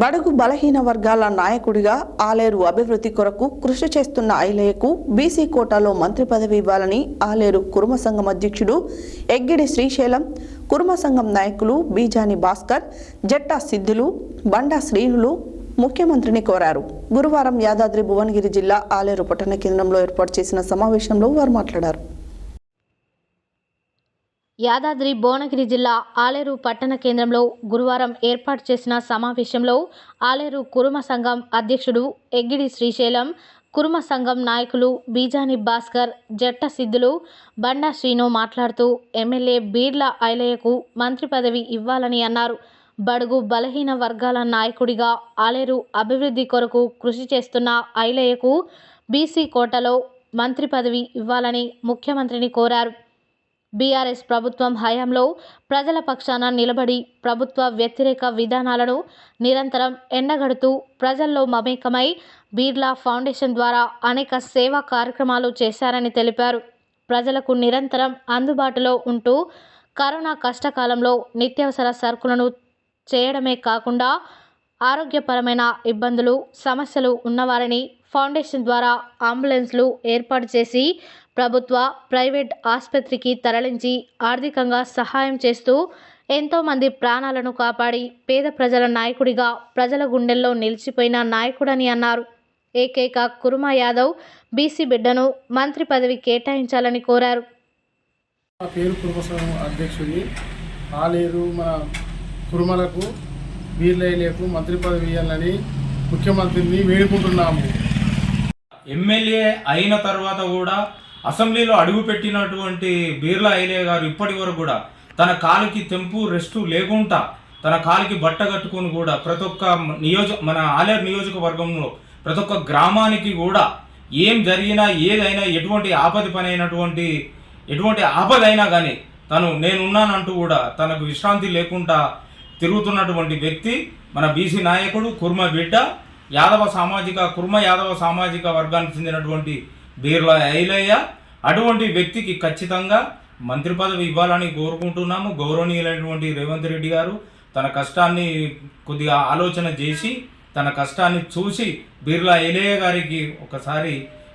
బడుగు బలహీన వర్గాల నాయకుడిగా ఆలేరు అభివృద్ధి కొరకు కృషి చేస్తున్న ఐలయ్యకు బీసీ కోటాలో మంత్రి పదవి ఇవ్వాలని ఆలేరు కురుమ సంఘం అధ్యక్షుడు ఎగ్గిడి శ్రీశైలం కురుమ సంఘం నాయకులు బీజాని భాస్కర్ జట్టా సిద్ధులు బండా శ్రీనులు ముఖ్యమంత్రిని కోరారు. గురువారం యాదాద్రి భువనగిరి జిల్లా ఆలేరు పట్టణ కేంద్రంలో ఏర్పాటు చేసిన సమావేశంలో వారు మాట్లాడారు. యాదాద్రి భువనగిరి జిల్లా ఆలేరు పట్టణ కేంద్రంలో గురువారం ఏర్పాటు చేసిన సమావేశంలో ఆలేరు కురుమ సంఘం అధ్యక్షుడు ఎగ్గిడి శ్రీశైలం కురుమ సంఘం నాయకులు బీజాని భాస్కర్ జట్ట సిద్ధులు బండా శ్రీను మాట్లాడుతూ ఎమ్మెల్యే బీర్ల ఐలయ్యకు మంత్రి పదవి ఇవ్వాలని అన్నారు. బడుగు బలహీన వర్గాల నాయకుడిగా ఆలేరు అభివృద్ధి కొరకు కృషి చేస్తున్న ఐలయ్యకు బీసీ కోటలో మంత్రి పదవి ఇవ్వాలని ముఖ్యమంత్రిని కోరారు. బీఆర్ఎస్ ప్రభుత్వం హయాంలో ప్రజల పక్షాన నిలబడి ప్రభుత్వ వ్యతిరేక విధానాలను నిరంతరం ఎండగడుతూ ప్రజల్లో మమేకమై బీర్లా ఫౌండేషన్ ద్వారా అనేక సేవా కార్యక్రమాలు చేశారని తెలిపారు. ప్రజలకు నిరంతరం అందుబాటులో ఉంటూ కరోనా కష్టకాలంలో నిత్యావసర సరుకులను చేయడమే కాకుండా ఆరోగ్యపరమైన ఇబ్బందులు సమస్యలు ఉన్నవారిని ఫౌండేషన్ ద్వారా అంబులెన్స్లు ఏర్పాటు చేసి ప్రభుత్వ ప్రైవేట్ ఆసుపత్రికి తరలించి ఆర్థికంగా సహాయం చేస్తూ ఎంతోమంది ప్రాణాలను కాపాడి పేద ప్రజల నాయకుడిగా ప్రజల గుండెల్లో నిలిచిపోయిన నాయకుడని అన్నారు. ఏకైక కురుమా యాదవ్ బీసీ బిడ్డను మంత్రి పదవి కేటాయించాలని కోరారు. నా పేరు కుటుంబ అధ్యక్షుడి. ఆలేరు మన కురుమలకు వీర్లైలకు మంత్రి పదవి ఇవ్వాలని ముఖ్యమంత్రిని వేడుకుంటున్నాము. ఎమ్మెల్యే అయిన తర్వాత కూడా అసెంబ్లీలో అడుగుపెట్టినటువంటి బీర్లా ఐలే గారు ఇప్పటి వరకు కూడా తన కాలికి తెంపు రెస్టు లేకుండా తన కాలికి బట్ట కట్టుకొని కూడా ప్రతి ఒక్క నియోజక మన ఆలేరు నియోజకవర్గంలో ప్రతి ఒక్క గ్రామానికి కూడా ఏం జరిగినా ఏదైనా ఎటువంటి ఆపది పని అయినటువంటి ఎటువంటి ఆపదైనా కానీ తను నేనున్నానంటూ కూడా తనకు విశ్రాంతి లేకుండా తిరుగుతున్నటువంటి వ్యక్తి మన బీసీ నాయకుడు కుర్మ బిడ్డ యాదవ సామాజిక కుర్మ యాదవ సామాజిక వర్గానికి చెందినటువంటి బీర్ల ఐలయ్య అటువంటి వ్యక్తికి ఖచ్చితంగా మంత్రి పదవి ఇవ్వాలని కోరుకుంటున్నాము. గౌరవనీయులైనటువంటి రేవంత్ రెడ్డి గారు తన కష్టాన్ని కొద్దిగా ఆలోచన చేసి తన కష్టాన్ని చూసి బిర్లా ఎలయ్య గారికి ఒకసారి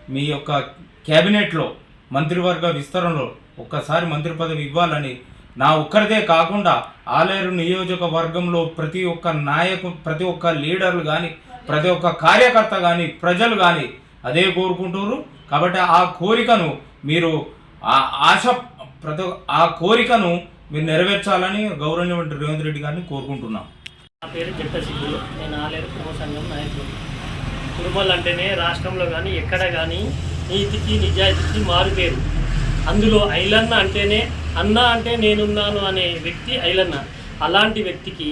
మీ యొక్క క్యాబినెట్లో మంత్రివర్గ విస్తరణలో ఒక్కసారి మంత్రి పదవి ఇవ్వాలని నా ఒక్కరిదే కాకుండా ఆలేరు నియోజకవర్గంలో ప్రతి ఒక్క నాయకు ప్రతి ఒక్క లీడర్లు కానీ ప్రతి ఒక్క కార్యకర్త కానీ ప్రజలు కానీ అదే కోరుకుంటున్నారు కాబట్టి ఆ కోరికను మీరు ఆ ఆశ ప్రతి ఆ కోరికను మీరు నెరవేర్చాలని గౌరవనీయమంత్రి రేవంత్ రెడ్డి గారిని కోరుకుంటున్నాం. నా పేరు జట్ట నేను ఆలేరు కుటుంబ సంఘం నాయకుడు. కుటుంబాలు అంటేనే రాష్ట్రంలో కానీ ఎక్కడ కానీ నీతికి నిజాయితీకి మారు పేరు అందులో ఐలన్న అంటేనే అన్న అంటే నేనున్నాను అనే వ్యక్తి ఐలన్న. అలాంటి వ్యక్తికి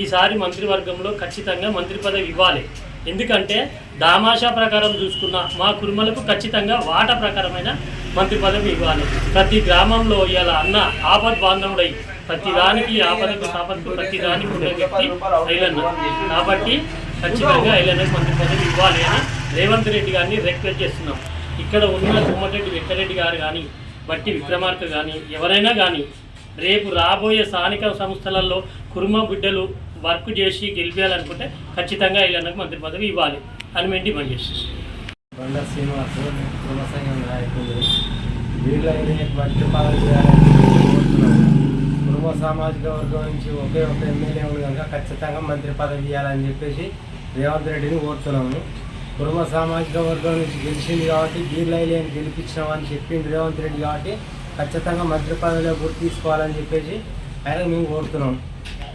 ఈసారి మంత్రివర్గంలో ఖచ్చితంగా మంత్రి పదవి ఇవ్వాలి. ఎందుకంటే దామాషా ప్రకారం చూసుకున్న మా కురుమలకు ఖచ్చితంగా వాటా ప్రకారమైన మంత్రి పదవి ఇవ్వాలి. ప్రతి గ్రామంలో ఇవాళ అన్న ఆపద్ బాంధవుడై ప్రతి దానికి ఆపదకు సాపదకు ప్రతి దానికి ఉండే వ్యక్తి ఐలన్న. కాబట్టి ఖచ్చితంగా ఐలన్న మంత్రి పదవి ఇవ్వాలి అని రేవంత్ రెడ్డి గారిని రిక్వెస్ట్ చేస్తున్నాం. ఇక్కడ ఉన్న కుమ్మరెడ్డి వెంకరెడ్డి గారు కానీ బట్టి విక్రమార్క కానీ ఎవరైనా కానీ రేపు రాబోయే స్థానిక సంస్థలలో కుర్మ బిడ్డలు వర్క్ చేసి గెలిపించాలనుకుంటే ఖచ్చితంగా వీళ్ళకి మంత్రి పదవి ఇవ్వాలి. అని మేము డిమాండ్ చేస్తున్నాం బండ శ్రీనివాస్ కుటుంబ సంఘం బట్టి పదవి చేయాలని సామాజిక వర్గం నుంచి ఒకే ఒక ఎమ్మెల్యే ఉంది కనుక ఖచ్చితంగా మంత్రి పదవి ఇవ్వాలని చెప్పేసి రేవంత్ రెడ్డిని కోరుతున్నాము. కుటుంబ సామాజిక వర్గం నుంచి గెలిచింది కాబట్టి వీళ్ళని గెలిపించినామని చెప్పింది రేవంత్ రెడ్డి కాబట్టి ఖచ్చితంగా మంత్రి పదవిలో గుర్తు తీసుకోవాలని చెప్పేసి ఆయన మేము కోరుతున్నాం.